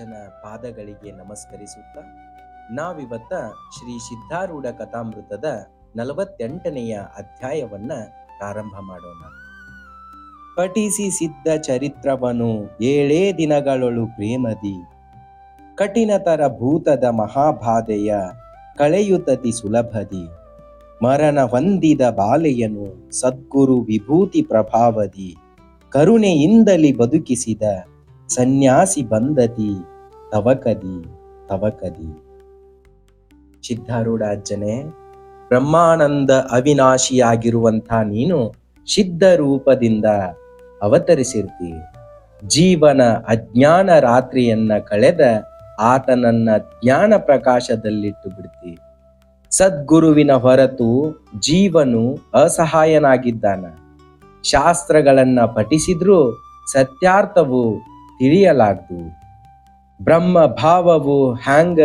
ಅಜ್ಜನ ಪಾದಗಳಿಗೆ ನಮಸ್ಕರಿಸುತ್ತ ನಾವಿವತ್ತ ಶ್ರೀ ಸಿದ್ಧಾರೂಢ ಕಥಾಮೃತದ ನಲವತ್ತೆಂಟನೆಯ ಅಧ್ಯಾಯವನ್ನ ಪ್ರಾರಂಭ ಮಾಡೋಣ. ಪಠಿಸಿ ಸಿದ್ಧ ಚರಿತ್ರವನು ಏಳೇ ದಿನಗಳೊಳು ಪ್ರೇಮದಿ. ಕಠಿಣತರ ಭೂತದ ಮಹಾಬಾಧೆಯ ಕಳೆಯುತತಿ ಸುಲಭದಿ. ಮರಣ ಹೊಂದಿದ ಬಾಲೆಯನು ಸದ್ಗುರು ವಿಭೂತಿ ಪ್ರಭಾವದಿ. ಕರುಣೆಯಿಂದಲಿ ಬದುಕಿಸಿದ ಸನ್ಯಾಸಿ ಬಂದತಿ ತವಕದಿ ತವಕದಿ ಸಿದ್ಧಾರೂಢ ಅಜ್ಜನೆ ಬ್ರಹ್ಮಾನಂದ ಅವಿನಾಶಿಯಾಗಿರುವಂಥ ನೀನು ಸಿದ್ಧ ರೂಪದಿಂದ ಅವತರಿಸಿರ್ತಿ. ಜೀವನ ಅಜ್ಞಾನ ರಾತ್ರಿಯನ್ನ ಕಳೆದ ಆತನನ್ನ ಜ್ಞಾನ ಪ್ರಕಾಶದಲ್ಲಿಟ್ಟು ಬಿಡ್ತಿ. ಸದ್ಗುರುವಿನ ಹೊರತು ಜೀವನು ಅಸಹಾಯನಾಗಿದ್ದಾನ. ಶಾಸ್ತ್ರಗಳನ್ನ ಪಠಿಸಿದ್ರೂ ಸತ್ಯಾರ್ಥವು ತಿಳಿಯಲಾಗ್ದು ಬ್ರಹ್ಮ ಭಾವವು ಹ್ಯಾಂಗ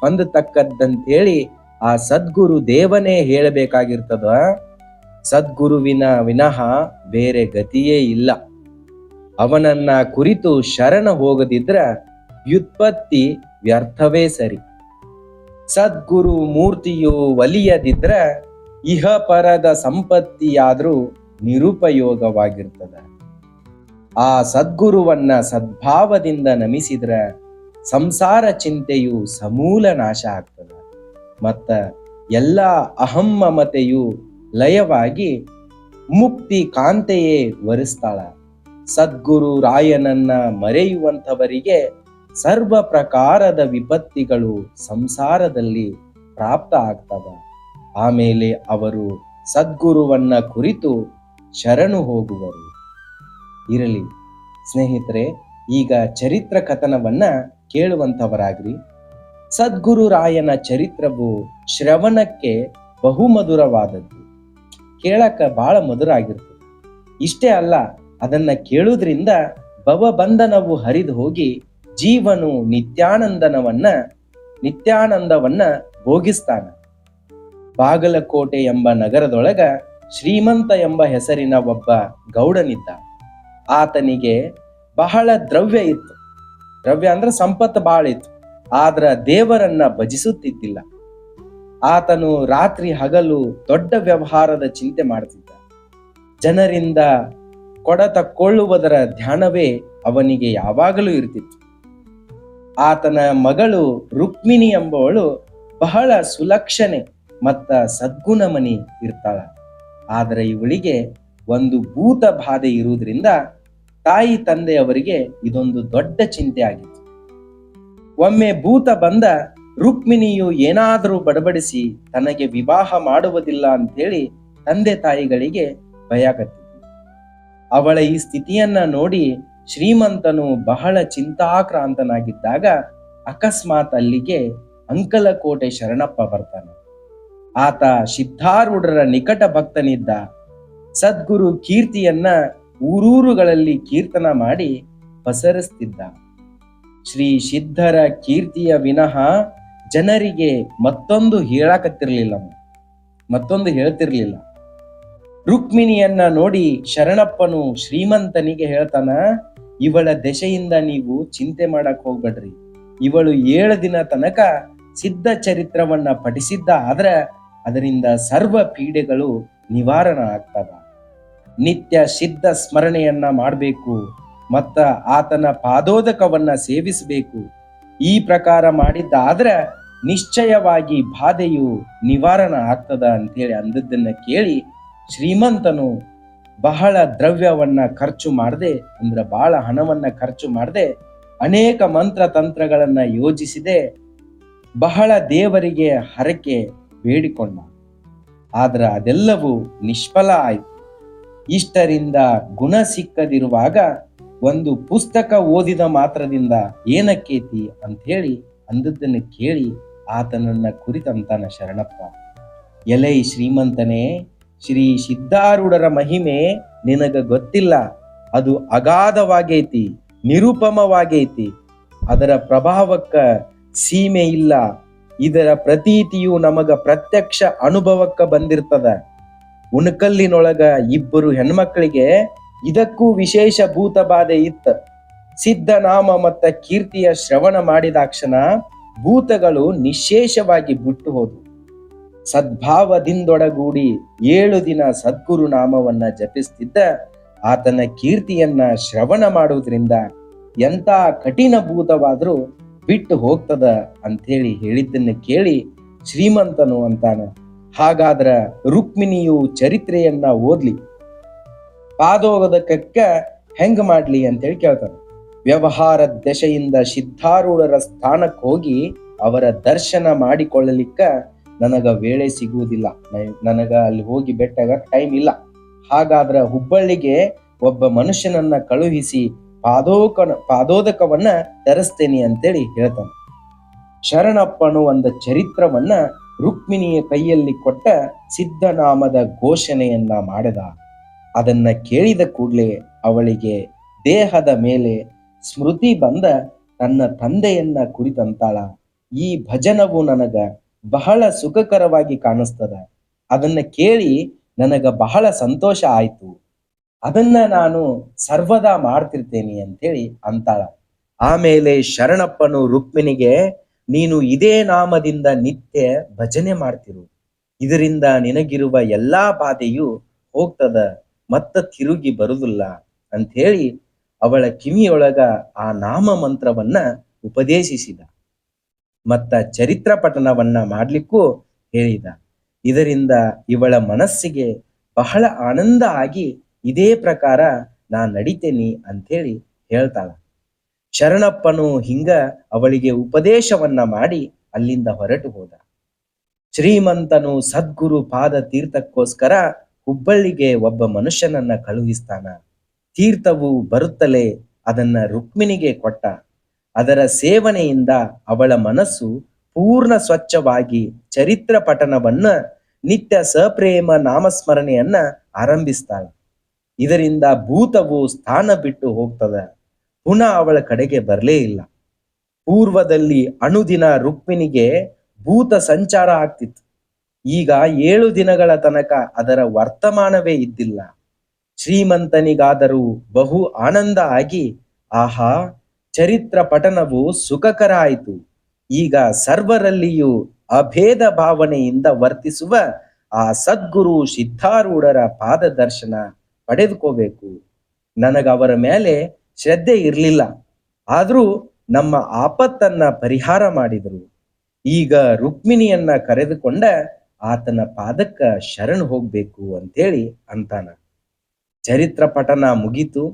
ಹೊಂದತಕ್ಕದ್ದಂತೇಳಿ ಆ ಸದ್ಗುರು ದೇವನೇ ಹೇಳಬೇಕಾಗಿರ್ತದ. ಸದ್ಗುರುವಿನ ವಿನಃ ಬೇರೆ ಗತಿಯೇ ಇಲ್ಲ. ಅವನನ್ನ ಕುರಿತು ಶರಣ ಹೋಗದಿದ್ರ ವ್ಯುತ್ಪತ್ತಿ ವ್ಯರ್ಥವೇ ಸರಿ. ಸದ್ಗುರು ಮೂರ್ತಿಯು ಒಲಿಯದಿದ್ರ ಇಹ ಪರದ ಸಂಪತ್ತಿಯಾದ್ರೂ ನಿರುಪಯೋಗವಾಗಿರ್ತದ. ಆ ಸದ್ಗುರುವನ್ನ ಸದ್ಭಾವದಿಂದ ನಮಿಸಿದ್ರ ಸಂಸಾರ ಚಿಂತೆಯು ಸಮೂಲ ನಾಶ ಆಗ್ತದ. ಮತ್ತ ಎಲ್ಲ ಅಹಮ್ಮಮತೆಯು ಮಮತೆಯು ಲಯವಾಗಿ ಮುಕ್ತಿ ಕಾಂತೆಯೇ ವರಿಸ್ತಾಳ. ಸದ್ಗುರು ರಾಯನನ್ನ ಮರೆಯುವಂಥವರಿಗೆ ಸರ್ವ ಪ್ರಕಾರದ ವಿಪತ್ತಿಗಳು ಸಂಸಾರದಲ್ಲಿ ಪ್ರಾಪ್ತ ಆಗ್ತವ. ಆಮೇಲೆ ಅವರು ಸದ್ಗುರುವನ್ನ ಕುರಿತು ಶರಣು ಹೋಗುವರು. ಇರಲಿ. ಸ್ನೇಹಿತರೆ, ಈಗ ಚರಿತ್ರ ಕಥನವನ್ನ ಕೇಳುವಂಥವರಾಗ್ರಿ. ಸದ್ಗುರುರಾಯನ ಚರಿತ್ರವು ಶ್ರವಣಕ್ಕೆ ಬಹುಮಧುರವಾದದ್ದು. ಕೇಳಕ ಬಹಳ ಮಧುರ ಆಗಿರ್ತದೆ ಇಷ್ಟೇ ಅಲ್ಲ, ಅದನ್ನ ಕೇಳುವುದರಿಂದ ಭವಬಂಧನವು ಹರಿದು ಹೋಗಿ ಜೀವನು ನಿತ್ಯಾನಂದನವನ್ನ, ನಿತ್ಯಾನಂದವನ್ನ ಭೋಗಿಸ್ತಾನ. ಬಾಗಲಕೋಟೆ ಎಂಬ ನಗರದೊಳಗ ಶ್ರೀಮಂತ ಎಂಬ ಹೆಸರಿನ ಒಬ್ಬ ಗೌಡನಿದ್ದ. ಆತನಿಗೆ ಬಹಳ ದ್ರವ್ಯ ಇತ್ತು. ದ್ರವ್ಯ ಅಂದ್ರೆ ಸಂಪತ್ತು ಬಹಳ ಇತ್ತು. ಆದ್ರ ದೇವರನ್ನ ಭಜಿಸುತ್ತಿದ್ದಿಲ್ಲ. ಆತನು ರಾತ್ರಿ ಹಗಲು ದೊಡ್ಡ ವ್ಯವಹಾರದ ಚಿಂತೆ ಮಾಡ್ತಿದ್ದ. ಜನರಿಂದ ಕೊಡ ತಕ್ಕೊಳ್ಳುವುದರ ಧ್ಯಾನವೇ ಅವನಿಗೆ ಯಾವಾಗಲೂ ಇರ್ತಿತ್ತು. ಆತನ ಮಗಳು ರುಕ್ಮಿಣಿ ಎಂಬವಳು ಬಹಳ ಸುಲಕ್ಷಣೆ ಮತ್ತ ಸದ್ಗುಣಮಣಿ ಇರ್ತಾಳ. ಆದರೆ ಇವಳಿಗೆ ಒಂದು ಭೂತ ಬಾಧೆ ಇರುವುದರಿಂದ ತಾಯಿ ತಂದೆಯವರಿಗೆ ಇದೊಂದು ದೊಡ್ಡ ಚಿಂತೆ ಆಗಿತ್ತು. ಒಮ್ಮೆ ಭೂತ ಬಂದ ರುಕ್ಮಿಣಿಯು ಏನಾದರೂ ಬಡಬಡಿಸಿ ತನಗೆ ವಿವಾಹ ಮಾಡುವುದಿಲ್ಲ ಅಂತೇಳಿ ತಂದೆ ತಾಯಿಗಳಿಗೆ ಭಯಕತ್ತಿತ್ತು ಅವಳ ಈ ಸ್ಥಿತಿಯನ್ನ ನೋಡಿ ಶ್ರೀಮಂತನು ಬಹಳ ಚಿಂತಾಕ್ರಾಂತನಾಗಿದ್ದಾಗ ಅಕಸ್ಮಾತ್ ಅಲ್ಲಿಗೆ ಅಂಕಲಕೋಟೆ ಶರಣಪ್ಪ ಬರ್ತಾನೆ. ಆತ ಸಿದ್ಧಾರೂಢರ ನಿಕಟ ಭಕ್ತನಿದ್ದ. ಸದ್ಗುರು ಕೀರ್ತಿಯನ್ನ ಊರೂರುಗಳಲ್ಲಿ ಕೀರ್ತನ ಮಾಡಿ ಪಸರಿಸ್ತಿದ್ದ. ಶ್ರೀ ಸಿದ್ಧರ ಕೀರ್ತಿಯ ವಿನಃ ಜನರಿಗೆ ಮತ್ತೊಂದು ಹೇಳಾಕತ್ತಿರಲಿಲ್ಲ ಮತ್ತೊಂದು ಹೇಳ್ತಿರ್ಲಿಲ್ಲ. ರುಕ್ಮಿಣಿಯನ್ನ ನೋಡಿ ಶರಣಪ್ಪನು ಶ್ರೀಮಂತನಿಗೆ ಹೇಳ್ತಾನ, ಇವಳ ದೆಸೆಯಿಂದ ನೀವು ಚಿಂತೆ ಮಾಡಕ್ ಹೋಗ್ಬೇಡ್ರಿ. ಇವಳು ಏಳು ದಿನ ತನಕ ಸಿದ್ಧ ಚರಿತ್ರವನ್ನ ಪಠಿಸಿದ್ದ ಆದ್ರ ಅದರಿಂದ ಸರ್ವ ಪೀಡೆಗಳು ನಿವಾರಣ ಆಗ್ತವ ನಿತ್ಯ ಸಿದ್ಧ ಸ್ಮರಣೆಯನ್ನ ಮಾಡಬೇಕು, ಮತ್ತ ಆತನ ಪಾದೋದಕವನ್ನ ಸೇವಿಸಬೇಕು. ಈ ಪ್ರಕಾರ ಮಾಡಿದ್ದಾದ್ರೆ ನಿಶ್ಚಯವಾಗಿ ಬಾಧೆಯು ನಿವಾರಣ ಆಗ್ತದ ಅಂತೇಳಿ ಅಂದದ್ದನ್ನ ಕೇಳಿ ಶ್ರೀಮಂತನು ಬಹಳ ದ್ರವ್ಯವನ್ನ ಖರ್ಚು ಮಾಡದೆ, ಅಂದ್ರೆ ಬಹಳ ಹಣವನ್ನ ಖರ್ಚು ಮಾಡದೆ, ಅನೇಕ ಮಂತ್ರ ತಂತ್ರಗಳನ್ನ ಯೋಜಿಸಿದೆ, ಬಹಳ ದೇವರಿಗೆ ಹರಕೆ ಬೇಡಿಕೊಂಡ. ಆದ್ರೆ ಅದೆಲ್ಲವೂ ನಿಷ್ಫಲ ಆಯಿತು. ಇಷ್ಟರಿಂದ ಗುಣ ಸಿಕ್ಕದಿರುವಾಗ ಒಂದು ಪುಸ್ತಕ ಓದಿದ ಮಾತ್ರದಿಂದ ಏನಕ್ಕೇತಿ ಅಂತ ಹೇಳಿ ಅಂದದ್ದನ್ನು ಕೇಳಿ ಆತನನ್ನ ಕುರಿತಂತಾನ ಶರಣಪ್ಪ. ಎಲೈ ಶ್ರೀಮಂತನೇ, ಶ್ರೀ ಸಿದ್ಧಾರೂಢರ ಮಹಿಮೆ ನಿನಗ ಗೊತ್ತಿಲ್ಲ. ಅದು ಅಗಾಧವಾಗೈತಿ, ನಿರುಪಮವಾಗೈತಿ. ಅದರ ಪ್ರಭಾವಕ್ಕ ಸೀಮೆ ಇಲ್ಲ. ಇದರ ಪ್ರತೀತಿಯು ನಮಗ ಪ್ರತ್ಯಕ್ಷ ಅನುಭವಕ್ಕ ಬಂದಿರ್ತದ. ಉಣಕಲ್ಲಿನೊಳಗ ಇಬ್ಬರು ಹೆಣ್ಮಕ್ಳಿಗೆ ಇದಕ್ಕೂ ವಿಶೇಷ ಭೂತ ಬಾಧೆ ಇತ್ತ ಸಿದ್ಧನಾಮ ಮತ್ತ ಕೀರ್ತಿಯ ಶ್ರವಣ ಮಾಡಿದಾಕ್ಷಣ ಭೂತಗಳು ನಿಶೇಷವಾಗಿ ಬಿಟ್ಟು ಹೋದವು ಸದ್ಭಾವದಿಂದೊಡಗೂಡಿ ಏಳು ದಿನ ಸದ್ಗುರು ನಾಮವನ್ನ ಜಪಿಸ್ತಿದ್ದ ಆತನ ಕೀರ್ತಿಯನ್ನ ಶ್ರವಣ ಮಾಡುವುದರಿಂದ ಎಂತ ಕಠಿಣ ಭೂತವಾದ್ರೂ ಬಿಟ್ಟು ಹೋಗ್ತದ ಅಂಥೇಳಿ ಹೇಳಿದ್ದನ್ನು ಕೇಳಿ ಶ್ರೀಮಂತನು ಅಂತಾನ. ಹಾಗಾದ್ರ ರುಕ್ಮಿಣಿಯು ಚರಿತ್ರೆಯನ್ನ ಓದ್ಲಿ. ಪಾದೋಗದಕ್ಕ ಹೆಂಗ ಮಾಡ್ಲಿ ಅಂತೇಳಿ ಕೇಳ್ತಾನೆ. ವ್ಯವಹಾರ ದಶೆಯಿಂದ ಸಿದ್ಧಾರೂಢರ ಸ್ಥಾನಕ್ಕೆ ಹೋಗಿ ಅವರ ದರ್ಶನ ಮಾಡಿಕೊಳ್ಳಲಿಕ್ಕ ನನಗ ವೇಳೆ ಸಿಗುವುದಿಲ್ಲ. ನನಗ ಅಲ್ಲಿ ಹೋಗಿ ಬೆಟ್ಟಾಗ ಟೈಮ್ ಇಲ್ಲ. ಹಾಗಾದ್ರ ಹುಬ್ಬಳ್ಳಿಗೆ ಒಬ್ಬ ಮನುಷ್ಯನನ್ನ ಕಳುಹಿಸಿ ಪಾದೋಕ ಪಾದೋದಕವನ್ನ ತರಿಸ್ತೇನೆ ಅಂತೇಳಿ ಹೇಳ್ತಾನೆ. ಶರಣಪ್ಪನು ಒಂದು ಚರಿತ್ರವನ್ನ ರುಕ್ಮಿಣಿಯ ಕೈಯಲ್ಲಿ ಕೊಟ್ಟ ಸಿದ್ಧನಾಮದ ಘೋಷಣೆಯನ್ನ ಮಾಡಿದ. ಅದನ್ನ ಕೇಳಿದ ಕೂಡಲೇ ಅವಳಿಗೆ ದೇಹದ ಮೇಲೆ ಸ್ಮೃತಿ ಬಂದ ತನ್ನ ತಂದೆಯನ್ನ ಕುರಿತಂತಾಳ. ಈ ಭಜನವು ನನಗ ಬಹಳ ಸುಖಕರವಾಗಿ ಕಾಣಿಸ್ತದ. ಅದನ್ನ ಕೇಳಿ ನನಗ ಬಹಳ ಸಂತೋಷ ಆಯ್ತು. ಅದನ್ನ ನಾನು ಸರ್ವದಾ ಮಾಡ್ತಿರ್ತೇನೆ ಅಂತೇಳಿ ಅಂತಾಳ. ಆಮೇಲೆ ಶರಣಪ್ಪನು ರುಕ್ಮಿಣಿಗೆ ನೀನು ಇದೇ ನಾಮದಿಂದ ನಿತ್ಯ ಭಜನೆ ಮಾಡ್ತಿರು. ಇದರಿಂದ ನಿನಗಿರುವ ಎಲ್ಲಾ ಬಾಧೆಯು ಹೋಗ್ತದ, ಮತ್ತ ತಿರುಗಿ ಬರುದಿಲ್ಲ ಅಂತ ಹೇಳಿ ಅವಳ ಕಿವಿಯೊಳಗ ಆ ನಾಮ ಮಂತ್ರವನ್ನ ಉಪದೇಶಿಸಿದ. ಮತ್ತ ಚರಿತ್ರ ಪಠನವನ್ನ ಮಾಡ್ಲಿಕ್ಕೂ ಹೇಳಿದ. ಇದರಿಂದ ಇವಳ ಮನಸ್ಸಿಗೆ ಬಹಳ ಆನಂದ ಆಗಿ ಇದೇ ಪ್ರಕಾರ ನಾ ನಡಿತೇನಿ ಅಂಥೇಳಿ ಹೇಳ್ತಾಳ. ಶರಣಪ್ಪನು ಹಿಂಗ ಅವಳಿಗೆ ಉಪದೇಶವನ್ನ ಮಾಡಿ ಅಲ್ಲಿಂದ ಹೊರಟು ಹೋದ. ಶ್ರೀಮಂತನು ಸದ್ಗುರು ಪಾದ ತೀರ್ಥಕ್ಕೋಸ್ಕರ ಹುಬ್ಬಳ್ಳಿಗೆ ಒಬ್ಬ ಮನುಷ್ಯನನ್ನ ಕಳುಹಿಸ್ತಾನ. ತೀರ್ಥವು ಬರುತ್ತಲೇ ಅದನ್ನ ರುಕ್ಮಿಣಿಗೆ ಕೊಟ್ಟ. ಅದರ ಸೇವನೆಯಿಂದ ಅವಳ ಮನಸ್ಸು ಪೂರ್ಣ ಸ್ವಚ್ಛವಾಗಿ ಚರಿತ್ರ ಪಠನವನ್ನ ನಿತ್ಯ ಸಪ್ರೇಮ ನಾಮಸ್ಮರಣೆಯನ್ನ ಆರಂಭಿಸ್ತಾಳೆ. ಇದರಿಂದ ಭೂತವು ಸ್ಥಾನ ಬಿಟ್ಟು ಹೋಗ್ತದ. ಪುನಃ ಅವಳ ಕಡೆಗೆ ಬರಲೇ ಇಲ್ಲ. ಪೂರ್ವದಲ್ಲಿ ಅಣುದಿನ ರುಕ್ಮಿಣಿಗೆ ಭೂತ ಸಂಚಾರ ಆಗ್ತಿತ್ತು. ಈಗ ಏಳು ದಿನಗಳ ತನಕ ಅದರ ವರ್ತಮಾನವೇ ಇದ್ದಿಲ್ಲ. ಶ್ರೀಮಂತನಿಗಾದರೂ ಬಹು ಆನಂದ ಆಗಿ, ಆಹಾ, ಚರಿತ್ರ ಪಠನವು ಸುಖಕರ ಆಯಿತು. ಈಗ ಸರ್ವರಲ್ಲಿಯೂ ಅಭೇದ ಭಾವನೆಯಿಂದ ವರ್ತಿಸುವ ಆ ಸದ್ಗುರು ಸಿದ್ಧಾರೂಢರ ಪಾದ ದರ್ಶನ ಪಡೆದುಕೋಬೇಕು. ನನಗವರ ಮೇಲೆ ಶ್ರದ್ಧೆ ಇರಲಿಲ್ಲ. ಆದರೂ ನಮ್ಮ ಆಪತ್ತನ್ನ ಪರಿಹಾರ ಮಾಡಿದರು. ಈಗ ರುಕ್ಮಿಣಿಯನ್ನ ಕರೆದುಕೊಂಡ ಆತನ ಪಾದಕ್ಕ ಶರಣ್ ಹೋಗ್ಬೇಕು ಅಂತೇಳಿ ಅಂತಾನ. ಚರಿತ್ರ ಪಠನ ಮುಗೀತು.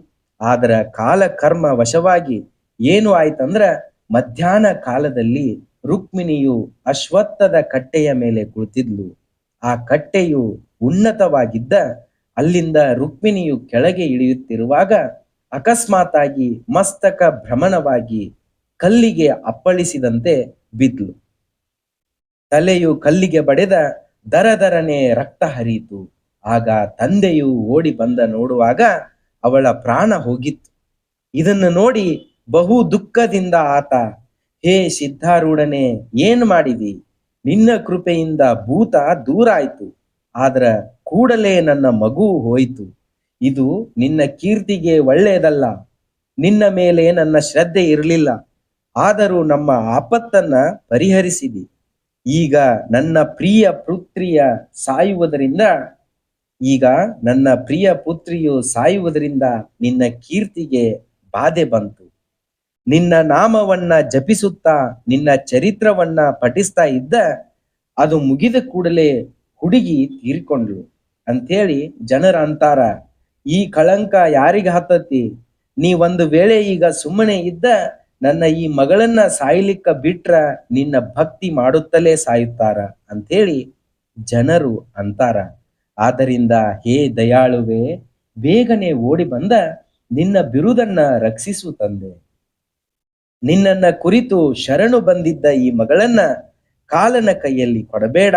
ಆದರ ಕಾಲ ಕರ್ಮ ವಶವಾಗಿ ಏನು ಆಯ್ತಂದ್ರ ಮಧ್ಯಾಹ್ನ ಕಾಲದಲ್ಲಿ ರುಕ್ಮಿಣಿಯು ಅಶ್ವತ್ಥದ ಕಟ್ಟೆಯ ಮೇಲೆ ಕುಳಿತಿದ್ಲು. ಆ ಕಟ್ಟೆಯು ಉನ್ನತವಾಗಿದ್ದ ಅಲ್ಲಿಂದ ರುಕ್ಮಿಣಿಯು ಕೆಳಗೆ ಇಳಿಯುತ್ತಿರುವಾಗ ಅಕಸ್ಮಾತಾಗಿ ಮಸ್ತಕ ಭ್ರಮಣವಾಗಿ ಕಲ್ಲಿಗೆ ಅಪ್ಪಳಿಸಿದಂತೆ ಬಿದ್ಲು. ತಲೆಯು ಕಲ್ಲಿಗೆ ಬಡೆದ ದರದರನೆ ರಕ್ತ ಹರಿಯಿತು. ಆಗ ತಂದೆಯು ಓಡಿ ಬಂದ ನೋಡುವಾಗ ಅವಳ ಪ್ರಾಣ ಹೋಗಿತ್ತು. ಇದನ್ನು ನೋಡಿ ಬಹು ದುಃಖದಿಂದ ಆತ, ಹೇ ಸಿದ್ಧಾರೂಢನೆ, ಏನ್ ಮಾಡಿದಿ? ನಿನ್ನ ಕೃಪೆಯಿಂದ ಭೂತ ದೂರ ಆಯ್ತು. ಆದ್ರ ಕೂಡಲೇ ನನ್ನ ಮಗು ಹೋಯಿತು. ಇದು ನಿನ್ನ ಕೀರ್ತಿಗೆ ಒಳ್ಳೆಯದಲ್ಲ. ನಿನ್ನ ಮೇಲೆ ನನ್ನ ಶ್ರದ್ಧೆ ಇರಲಿಲ್ಲ. ಆದರೂ ನಮ್ಮ ಆಪತ್ತನ್ನ ಪರಿಹರಿಸಿದಿ. ಈಗ ನನ್ನ ಪ್ರಿಯ ಪುತ್ರಿಯ ಸಾಯುವುದರಿಂದ, ಈಗ ನನ್ನ ಪ್ರಿಯ ಪುತ್ರಿಯು ಸಾಯುವುದರಿಂದ ನಿನ್ನ ಕೀರ್ತಿಗೆ ಬಾಧೆ ಬಂತು. ನಿನ್ನ ನಾಮವನ್ನ ಜಪಿಸುತ್ತಾ, ನಿನ್ನ ಚರಿತ್ರವನ್ನ ಪಠಿಸ್ತಾ ಇದ್ದ, ಅದು ಮುಗಿದ ಕೂಡಲೇ ಹುಡುಗಿ ತೀರ್ಕೊಂಡ್ಳು. ಅಂಥೇಳಿ ಜನರ ಅಂತಾರ. ಈ ಕಳಂಕ ಯಾರಿಗೆ ಹತ್ತತಿ? ನೀ ಒಂದು ವೇಳೆ ಈಗ ಸುಮ್ಮನೆ ಇದ್ದ ನನ್ನ ಈ ಮಗಳನ್ನ ಸಾಯ್ಲಿಕ್ಕ ಬಿಟ್ರ ನಿನ್ನ ಭಕ್ತಿ ಮಾಡುತ್ತಲೇ ಸಾಯುತ್ತಾರ ಅಂಥೇಳಿ ಜನರು ಅಂತಾರ. ಆದ್ದರಿಂದ ಹೇ ದಯಾಳುವೆ, ಬೇಗನೆ ಓಡಿ ಬಂದ ನಿನ್ನ ಬಿರುದನ್ನ ರಕ್ಷಿಸು ತಂದೆ. ನಿನ್ನನ್ನ ಕುರಿತು ಶರಣು ಬಂದಿದ್ದ ಈ ಮಗಳನ್ನ ಕಾಲನ ಕೈಯಲ್ಲಿ ಕೊಡಬೇಡ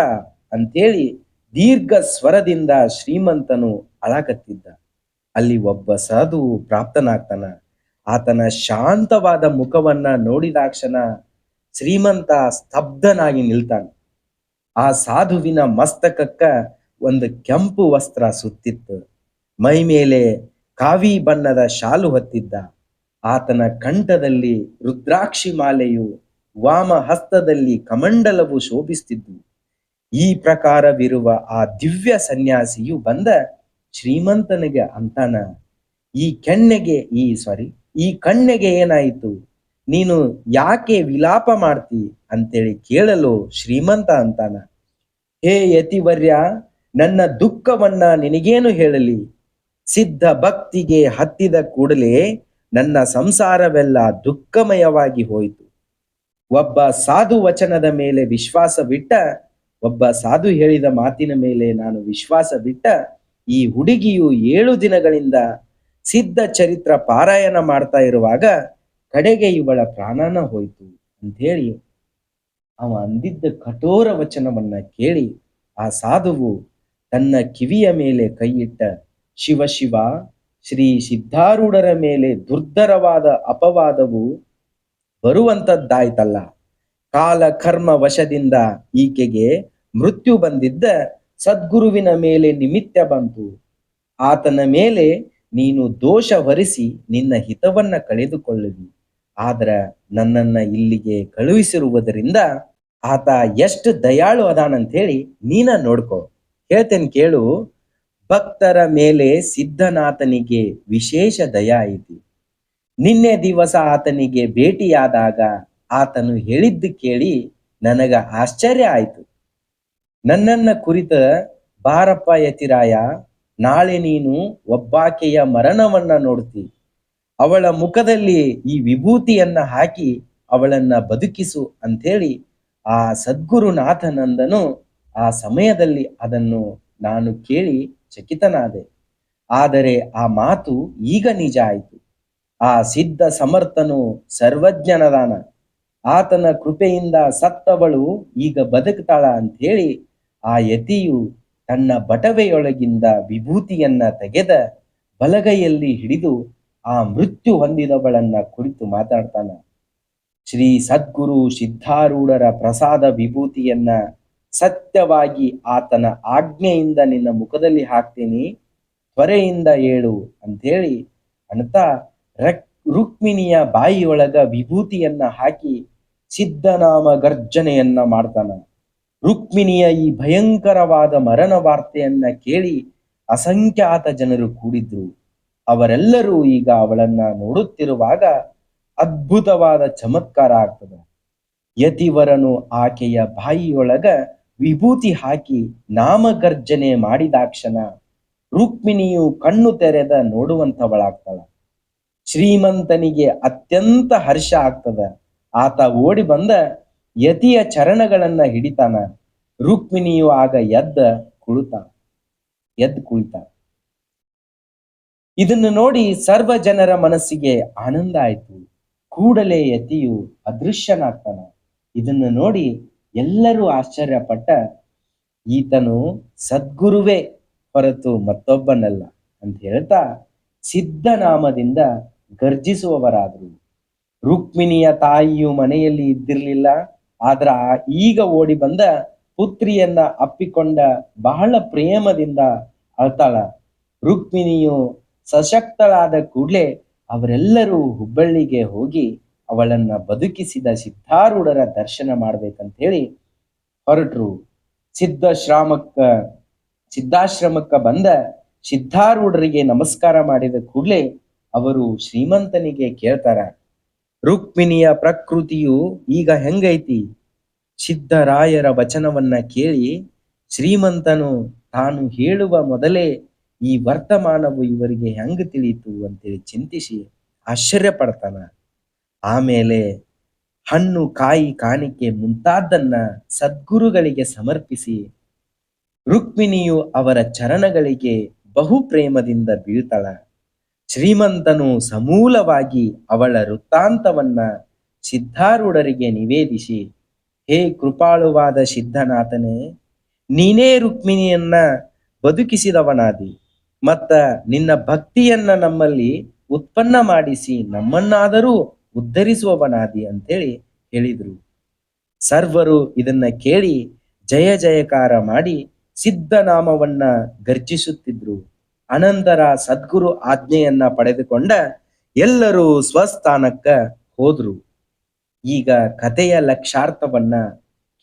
ಅಂತೇಳಿ ದೀರ್ಘ ಸ್ವರದಿಂದ ಶ್ರೀಮಂತನು ಅಳಕತ್ತಿದ್ದ ಅಲ್ಲಿ ಒಬ್ಬ ಸಾಧು ಪ್ರಾಪ್ತನಾಗ್ತಾನ. ಆತನ ಶಾಂತವಾದ ಮುಖವನ್ನ ನೋಡಿದಾಕ್ಷಣ ಶ್ರೀಮಂತ ಸ್ತಬ್ಧನಾಗಿ ನಿಲ್ತಾನೆ. ಆ ಸಾಧುವಿನ ಮಸ್ತಕಕ್ಕ ಒಂದು ಕೆಂಪು ವಸ್ತ್ರ ಸುತ್ತಿತ್ತು. ಮೈ ಮೇಲೆ ಕಾವಿ ಬಣ್ಣದ ಶಾಲು ಹೊತ್ತಿದ್ದ. ಆತನ ಕಂಠದಲ್ಲಿ ರುದ್ರಾಕ್ಷಿ ಮಾಲೆಯು ವಾಮ ಹಸ್ತದಲ್ಲಿ ಕಮಂಡಲವು ಶೋಭಿಸ್ತಿದ್ದು. ಈ ಪ್ರಕಾರವಿರುವ ಆ ದಿವ್ಯ ಸನ್ಯಾಸಿಯು ಬಂದ ಶ್ರೀಮಂತನಿಗೆ ಅಂತಾನ, ಈ ಕೆಣ್ಣೆಗೆ ಈ ಸಾರಿ ಈ ಕಣ್ಣೆಗೆ ಏನಾಯಿತು? ನೀನು ಯಾಕೆ ವಿಲಾಪ ಮಾಡ್ತಿ? ಅಂತೇಳಿ ಕೇಳಲು ಶ್ರೀಮಂತ ಅಂತಾನ, ಹೇ ಯತಿವರ್ಯ, ನನ್ನ ದುಃಖವನ್ನ ನಿನಗೇನು ಹೇಳಲಿ? ಸಿದ್ಧ ಭಕ್ತಿಗೆ ಹತ್ತಿದ ಕೂಡಲೇ ನನ್ನ ಸಂಸಾರವೆಲ್ಲ ದುಃಖಮಯವಾಗಿ ಹೋಯಿತು. ಒಬ್ಬ ಸಾಧು ವಚನದ ಮೇಲೆ ವಿಶ್ವಾಸ ಬಿಟ್ಟ ಒಬ್ಬ ಸಾಧು ಹೇಳಿದ ಮಾತಿನ ಮೇಲೆ ನಾನು ವಿಶ್ವಾಸವಿಟ್ಟ ಈ ಹುಡುಗಿಯು ಏಳು ದಿನಗಳಿಂದ ಸಿದ್ಧ ಚರಿತ್ರ ಪಾರಾಯಣ ಮಾಡ್ತಾ ಇರುವಾಗ ಕಡೆಗೆ ಇವಳ ಪ್ರಾಣನ ಹೋಯಿತು ಅಂಥೇಳಿ ಅವ ಅಂದಿದ್ದ ಕಠೋರ ವಚನವನ್ನ ಕೇಳಿ ಆ ಸಾಧುವು ತನ್ನ ಕಿವಿಯ ಮೇಲೆ ಕೈಯಿಟ್ಟ ಶಿವ ಶಿವ, ಶ್ರೀ ಸಿದ್ಧಾರೂಢರ ಮೇಲೆ ದುರ್ಧರವಾದ ಅಪವಾದವು ಬರುವಂತದ್ದಾಯ್ತಲ್ಲ. ಕಾಲ ಕರ್ಮ ವಶದಿಂದ ಈಕೆಗೆ ಮೃತ್ಯು ಬಂದಿದ್ದ ಸದ್ಗುರುವಿನ ಮೇಲೆ ನಿಮಿತ್ತ ಬಂತು ಆತನ ಮೇಲೆ ನೀನು ದೋಷ ಹೊರಿಸಿ ನಿನ್ನ ಹಿತವನ್ನ ಕಳೆದುಕೊಳ್ಳುವಿ. ಆದ್ರ ನನ್ನನ್ನ ಇಲ್ಲಿಗೆ ಕಳುಹಿಸಿರುವುದರಿಂದ ಆತ ಎಷ್ಟು ದಯಾಳು ಅದಾನಂತ ಹೇಳಿ ನೀನ ನೋಡ್ಕೋ. ಹೇಳ್ತೇನೆ ಕೇಳು, ಭಕ್ತರ ಮೇಲೆ ಸಿದ್ಧನಾಥನಿಗೆ ವಿಶೇಷ ದಯ ಐತಿ. ನಿನ್ನೆ ದಿವಸ ಆತನಿಗೆ ಭೇಟಿಯಾದಾಗ ಆತನು ಹೇಳಿದ್ದು ಕೇಳಿ ನನಗ ಆಶ್ಚರ್ಯ ಆಯ್ತು. ನನ್ನನ್ನ ಕುರಿತ ಬಾರಪ್ಪ ಯತಿರಾಯ, ನಾಳೆ ನೀನು ಒಬ್ಬಾಕೆಯ ಮರಣವನ್ನ ನೋಡ್ತಿ. ಅವಳ ಮುಖದಲ್ಲಿ ಈ ವಿಭೂತಿಯನ್ನ ಹಾಕಿ ಅವಳನ್ನ ಬದುಕಿಸು ಅಂಥೇಳಿ ಆ ಸದ್ಗುರುನಾಥನಂದನು ಆ ಸಮಯದಲ್ಲಿ ಅದನ್ನು ನಾನು ಕೇಳಿ ಚಕಿತನಾದೆ. ಆದರೆ ಆ ಮಾತು ಈಗ ನಿಜ ಆಯಿತು. ಆ ಸಿದ್ಧ ಸಮರ್ಥನು ಸರ್ವಜ್ಞನದಾನ. ಆತನ ಕೃಪೆಯಿಂದ ಸತ್ತವಳು ಈಗ ಬದುಕ್ತಾಳ ಅಂತ ಹೇಳಿ ಆ ಯತಿಯು ತನ್ನ ಬಟವೆಯೊಳಗಿಂದ ವಿಭೂತಿಯನ್ನ ತೆಗೆದ ಬಲಗೈಯಲ್ಲಿ ಹಿಡಿದು ಆ ಮೃತ್ಯು ಹೊಂದಿದವಳನ್ನ ಕುರಿತು ಮಾತಾಡ್ತಾನ. ಶ್ರೀ ಸದ್ಗುರು ಸಿದ್ಧಾರೂಢರ ಪ್ರಸಾದ ವಿಭೂತಿಯನ್ನ ಸತ್ಯವಾಗಿ ಆತನ ಆಜ್ಞೆಯಿಂದ ನಿನ್ನ ಮುಖದಲ್ಲಿ ಹಾಕ್ತೀನಿ, ತ್ವರೆಯಿಂದ ಏಳು ಅಂತೇಳಿ ಅಣ್ತಾ ರಕ್ ರುಕ್ಮಿಣಿಯ ಬಾಯಿಯೊಳಗ ವಿಭೂತಿಯನ್ನ ಹಾಕಿ ಸಿದ್ಧನಾಮ ಗರ್ಜನೆಯನ್ನ ಮಾಡ್ತಾನ. ರುಕ್ಮಿಣಿಯ ಈ ಭಯಂಕರವಾದ ಮರಣ ವಾರ್ತೆಯನ್ನ ಕೇಳಿ ಅಸಂಖ್ಯಾತ ಜನರು ಕೂಡಿದ್ರು. ಅವರೆಲ್ಲರೂ ಈಗ ಅವಳನ್ನ ನೋಡುತ್ತಿರುವಾಗ ಅದ್ಭುತವಾದ ಚಮತ್ಕಾರ ಆಗ್ತದೆ. ಯತಿವರನು ಆಕೆಯ ಬಾಯಿಯೊಳಗ ವಿಭೂತಿ ಹಾಕಿ ನಾಮಗರ್ಜನೆ ಮಾಡಿದಾಕ್ಷಣ ರುಕ್ಮಿಣಿಯು ಕಣ್ಣು ತೆರೆದ ನೋಡುವಂಥವಳಾಗ್ತಾಳ. ಶ್ರೀಮಂತನಿಗೆ ಅತ್ಯಂತ ಹರ್ಷ ಆಗ್ತದ. ಆತ ಓಡಿ ಬಂದ ಯತಿಯ ಚರಣಗಳನ್ನ ಹಿಡಿತಾನ. ರುಕ್ಮಿಣಿಯು ಆಗ ಎದ್ದ ಕುಳಿತ ಎದ್ದು ಕುಳಿತ ಇದನ್ನು ನೋಡಿ ಸರ್ವ ಜನರ ಮನಸ್ಸಿಗೆ ಆನಂದ ಆಯಿತು. ಕೂಡಲೇ ಯತಿಯು ಅದೃಶ್ಯನಾಗ್ತಾನ. ಇದನ್ನು ನೋಡಿ ಎಲ್ಲರೂ ಆಶ್ಚರ್ಯಪಟ್ಟ. ಈತನು ಸದ್ಗುರುವೇ ಹೊರತು ಮತ್ತೊಬ್ಬನಲ್ಲ ಅಂತ ಹೇಳ್ತಾ ಸಿದ್ಧನಾಮದಿಂದ ಗರ್ಜಿಸುವವರಾದರು. ರುಕ್ಮಿಣಿಯ ತಾಯಿಯು ಮನೆಯಲ್ಲಿ ಇದ್ದಿರ್ಲಿಲ್ಲ. ಆದ್ರ ಈಗ ಓಡಿ ಬಂದ ಪುತ್ರಿಯನ್ನ ಅಪ್ಪಿಕೊಂಡ ಬಹಳ ಪ್ರೇಮದಿಂದ ಅಳ್ತಾಳ. ರುಕ್ಮಿಣಿಯು ಸಶಕ್ತಳಾದ ಕೂಡಲೇ ಅವರೆಲ್ಲರೂ ಹುಬ್ಬಳ್ಳಿಗೆ ಹೋಗಿ ಅವಳನ್ನ ಬದುಕಿಸಿದ ಸಿದ್ಧಾರೂಢರ ದರ್ಶನ ಮಾಡ್ಬೇಕಂತ ಹೇಳಿ ಹೊರಟ್ರು. ಸಿದ್ಧಶ್ರಾಮಕ್ಕ, ಸಿದ್ಧಾಶ್ರಮಕ್ಕ ಬಂದ ಸಿದ್ಧಾರೂಢರಿಗೆ ನಮಸ್ಕಾರ ಮಾಡಿದ ಕೂಡಲೇ ಅವರು ಶ್ರೀಮಂತನಿಗೆ ಕೇಳ್ತಾರ. ರುಕ್ಮಿಣಿಯ ಪ್ರಕೃತಿಯು ಈಗ ಹೆಂಗೈತಿ? ಸಿದ್ಧರಾಯರ ವಚನವನ್ನ ಕೇಳಿ ಶ್ರೀಮಂತನು ತಾನು ಹೇಳುವ ಮೊದಲೇ ಈ ವರ್ತಮಾನವು ಇವರಿಗೆ ಹೆಂಗ ತಿಳಿಯಿತು ಅಂತೇಳಿ ಚಿಂತಿಸಿ ಆಶ್ಚರ್ಯ ಪಡ್ತಾನ ಆಮೇಲೆ ಹಣ್ಣು ಕಾಯಿ ಕಾಣಿಕೆ ಮುಂತಾದನ್ನ ಸದ್ಗುರುಗಳಿಗೆ ಸಮರ್ಪಿಸಿ ರುಕ್ಮಿಣಿಯು ಅವರ ಚರಣಗಳಿಗೆ ಬಹು ಪ್ರೇಮದಿಂದ ಬೀಳ್ತಾಳ. ಶ್ರೀಮಂತನು ಸಮೂಲವಾಗಿ ಅವಳ ವೃತ್ತಾಂತವನ್ನ ಸಿದ್ಧಾರೂಢರಿಗೆ ನಿವೇದಿಸಿ, ಹೇ ಕೃಪಾಳುವಾದ ಸಿದ್ಧನಾಥನೇ, ನೀನೇ ರುಕ್ಮಿಣಿಯನ್ನ ಬದುಕಿಸಿದವನಾದಿ, ಮತ್ತ ನಿನ್ನ ಭಕ್ತಿಯನ್ನ ನಮ್ಮಲ್ಲಿ ಉತ್ಪನ್ನ ಮಾಡಿಸಿ ನಮ್ಮನ್ನಾದರೂ ಉದ್ಧರಿಸುವವನಾದಿ ಅಂತೇಳಿ ಹೇಳಿದ್ರು. ಸರ್ವರು ಇದನ್ನ ಕೇಳಿ ಜಯ ಜಯಕಾರ ಮಾಡಿ ಸಿದ್ಧನಾಮವನ್ನ ಗರ್ಜಿಸುತ್ತಿದ್ರು ಅನಂತರ ಸದ್ಗುರು ಆಜ್ಞೆಯನ್ನ ಪಡೆದುಕೊಂಡ ಎಲ್ಲರೂ ಸ್ವಸ್ಥಾನಕ್ಕ ಹೋದ್ರು. ಈಗ ಕಥೆಯ ಲಕ್ಷಾರ್ಥವನ್ನ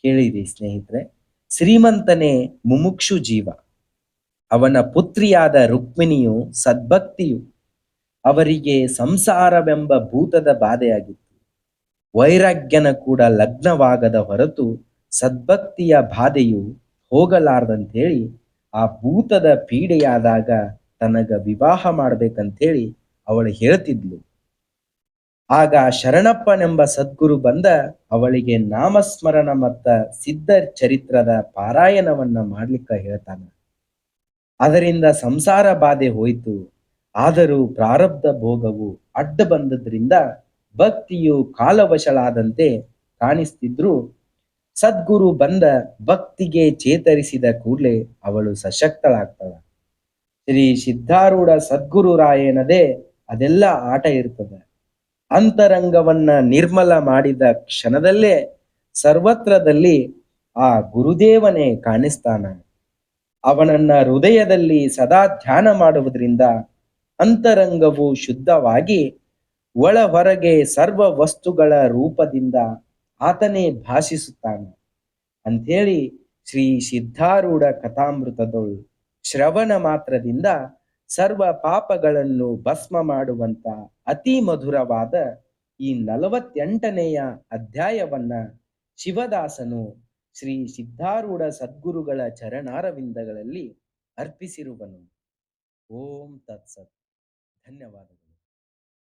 ಕೇಳಿರಿ ಸ್ನೇಹಿತರೆ. ಶ್ರೀಮಂತನೇ ಮುಮುಕ್ಷು ಜೀವ. ಅವನ ಪುತ್ರಿಯಾದ ರುಕ್ಮಿಣಿಯು ಸದ್ಭಕ್ತಿಯು. ಅವರಿಗೆ ಸಂಸಾರವೆಂಬ ಭೂತದ ಬಾಧೆಯಾಗಿತ್ತು. ವೈರಾಗ್ಯನ ಕೂಡ ಲಗ್ನವಾಗದ ಹೊರತು ಸದ್ಭಕ್ತಿಯ ಬಾಧೆಯು ಹೋಗಲಾರ್ದಂತೇಳಿ ಆ ಭೂತದ ಪೀಡೆಯಾದಾಗ ತನಗ ವಿವಾಹ ಮಾಡ್ಬೇಕಂತೇಳಿ ಅವಳು ಹೇಳ್ತಿದ್ಲು. ಆಗ ಶರಣಪ್ಪನೆಂಬ ಸದ್ಗುರು ಬಂದ ಅವಳಿಗೆ ನಾಮಸ್ಮರಣ ಮತ್ತ ಸಿದ್ಧ ಚರಿತ್ರದ ಪಾರಾಯಣವನ್ನ ಮಾಡ್ಲಿಕ್ಕ ಹೇಳ್ತಾನ. ಅದರಿಂದ ಸಂಸಾರ ಬಾಧೆ ಹೋಯಿತು. ಆದರೂ ಪ್ರಾರಬ್ಧ ಭೋಗವು ಅಡ್ಡ ಬಂದದ್ರಿಂದ ಭಕ್ತಿಯು ಕಾಲವಶಳಾದಂತೆ ಕಾಣಿಸ್ತಿದ್ರು ಸದ್ಗುರು ಬಂದ ಭಕ್ತಿಗೆ ಚೇತರಿಸಿದ ಕೂಡಲೇ ಅವಳು ಸಶಕ್ತಳಾಗ್ತಾಳ. ಶ್ರೀ ಸಿದ್ಧಾರೂಢ ಸದ್ಗುರು ರಾಯನದೇ ಅದೆಲ್ಲ ಆಟ ಇರ್ತದ. ಅಂತರಂಗವನ್ನ ನಿರ್ಮಲ ಮಾಡಿದ ಕ್ಷಣದಲ್ಲೇ ಸರ್ವತ್ರದಲ್ಲಿ ಆ ಗುರುದೇವನೇ ಕಾಣಿಸ್ತಾನ. ಅವನನ್ನ ಹೃದಯದಲ್ಲಿ ಸದಾ ಧ್ಯಾನ ಮಾಡುವುದರಿಂದ ಅಂತರಂಗವು ಶುದ್ಧವಾಗಿ ಒಳ ಹೊರಗೆ ಸರ್ವ ವಸ್ತುಗಳ ರೂಪದಿಂದ ಆತನೇ ಭಾಷಿಸುತ್ತಾನೆ. ಅಂಥೇಳಿ ಶ್ರೀ ಸಿದ್ಧಾರೂಢ ಕಥಾಮೃತದೊಳು ಶ್ರವಣ ಮಾತ್ರದಿಂದ ಸರ್ವ ಪಾಪಗಳನ್ನು ಭಸ್ಮ ಮಾಡುವಂತ ಅತಿ ಮಧುರವಾದ ಈ ನಲವತ್ತೆಂಟನೆಯ ಅಧ್ಯಾಯವನ್ನ ಶಿವದಾಸನು ಶ್ರೀ ಸಿದ್ಧಾರೂಢ ಸದ್ಗುರುಗಳ ಚರಣಾರವಿಂದಗಳಲ್ಲಿ ಅರ್ಪಿಸಿರುವನು. ಓಂ ತತ್ಸತ್. ಧನ್ಯವಾದಗಳು.